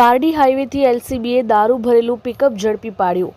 પારડી હાઈવેથી એલસીબીએ દારૂ ભરેલું પિકઅપ ઝડપી પાડ્યું.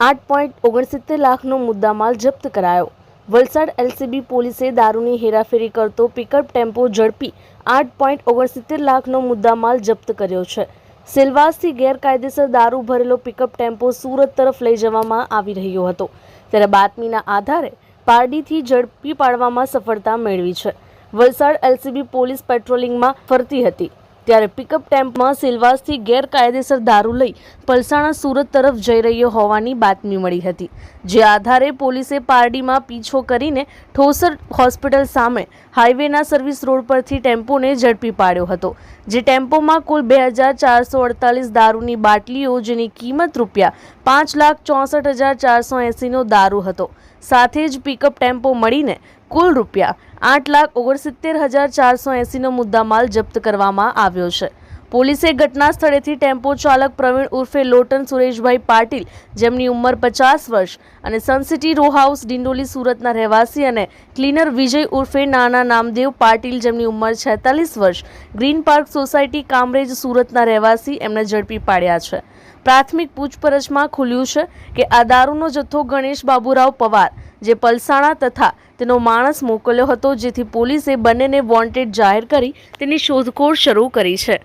આઠ પોઈન્ટ ઓગણસિત્તેર લાખનો મુદ્દામાલ જપ્ત કરાયો. વલસાડ એલસીબી પોલીસે દારૂની હેરાફેરી કરતો પિકઅપ ટેમ્પો ઝડપી આઠ પોઈન્ટ ઓગણસિત્તેર લાખનો મુદ્દામાલ જપ્ત કર્યો છે. સેલવાસથી ગેરકાયદેસર દારૂ ભરેલો પિકઅપ ટેમ્પો સુરત તરફ લઈ જવામાં આવી રહ્યો હતો. ત્યારે બાતમીના આધારે પારડીથી ઝડપી પાડવામાં સફળતા મેળવી છે. વલસાડ એલસીબી પોલીસ પેટ્રોલિંગમાં ફરતી હતી. ત્યારે પિકઅપ ટેમ્પમાં સિલવાસથી ગેરકાયદેસર દારૂ લઈ પલસાણા સુરત તરફ જઈ રહ્યો હોવાની બાતમી મળી હતી. જે આધારે પોલીસે પારડીમાં પીછો કરીને ઠોસર હોસ્પિટલ સામે હાઈવેના સર્વિસ રોડ પરથી ટેમ્પોને ઝડપી પાડ્યો હતો. જે ટેમ્પોમાં કુલ બે હજાર ચારસો અડતાલીસ દારૂની બાટલીઓ જેની કિંમત રૂપિયા પાંચ લાખ ચોસઠ હજાર ચારસો એંસીનો દારૂ હતો. સાથે જ પિકઅપ ટેમ્પો મળીને કુલ રૂપિયા આઠ લાખ ઓગણસિત્તેર હજાર ચારસો એંસીનો મુદ્દામાલ જપ્ત કરવામાં આવ્યો છે. પોલીસે ઘટના સ્થળેથી ટેમ્પો ચાલક પ્રવીણ ઉર્ફે લોટન સુરેશભાઈ પાટીલ, જેમની ઉંમર પચાસ વર્ષ, અને સનસિટી રો હાઉસ ડિંડોલી સુરતના રહેવાસી અને ક્લીનર વિજય ઉર્ફે નાના નામદેવ પાટીલ, જેમની ઉંમર છેતાલીસ વર્ષ, ગ્રીન પાર્ક સોસાયટી, કામરેજ સુરતના રહેવાસી એમને ઝડપી પાડ્યા છે. પ્રાથમિક પૂછપરછમાં ખુલ્યું છે કે આ દારૂનો જથ્થો ગણેશ બાબુરાવ પવાર, જે પલસાણા તથા તેનો માણસ મોકલ્યો હતો, જેથી પોલીસે બંનેને વોન્ટેડ જાહેર કરી તેની શોધખોળ શરૂ કરી છે.